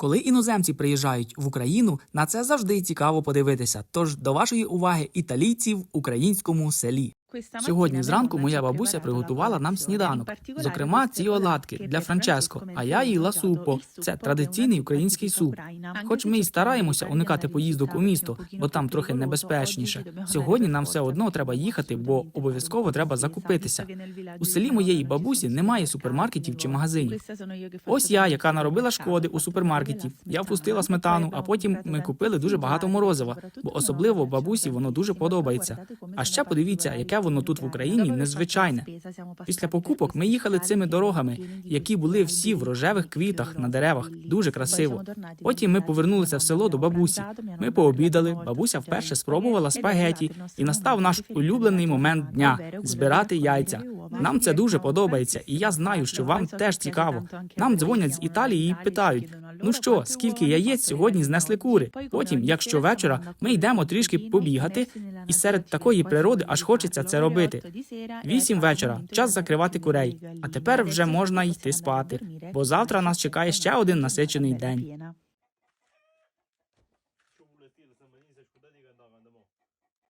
Коли іноземці приїжджають в Україну, на це завжди цікаво подивитися. Тож до вашої уваги італійці в українському селі. Сьогодні зранку моя бабуся приготувала нам сніданок, зокрема ці оладки для Франческо, а я їла супо. Це традиційний український суп. Хоч ми й стараємося уникати поїздок у місто, бо там трохи небезпечніше. Сьогодні нам все одно треба їхати, бо обов'язково треба закупитися. У селі моєї бабусі немає супермаркетів чи магазинів. Ось я, яка наробила шкоди у супермаркеті. Я впустила сметану, а потім ми купили дуже багато морозива, бо особливо бабусі воно дуже подобається. А ще подивіться, яке воно тут в Україні незвичайне. Після покупок ми їхали цими дорогами, які були всі в рожевих квітах на деревах. Дуже красиво. Потім ми повернулися в село до бабусі. Ми пообідали. Бабуся вперше спробувала спагеті, і настав наш улюблений момент дня збирати яйця. Нам це дуже подобається, і я знаю, що вам теж цікаво. Нам дзвонять з Італії і питають: ну що, скільки яєць сьогодні знесли кури? Потім, якщо вечора, ми йдемо трішки побігати, і серед такої природи аж хочеться це робити. Вісім вечора, час закривати курей. А тепер вже можна йти спати, бо завтра нас чекає ще один насичений день.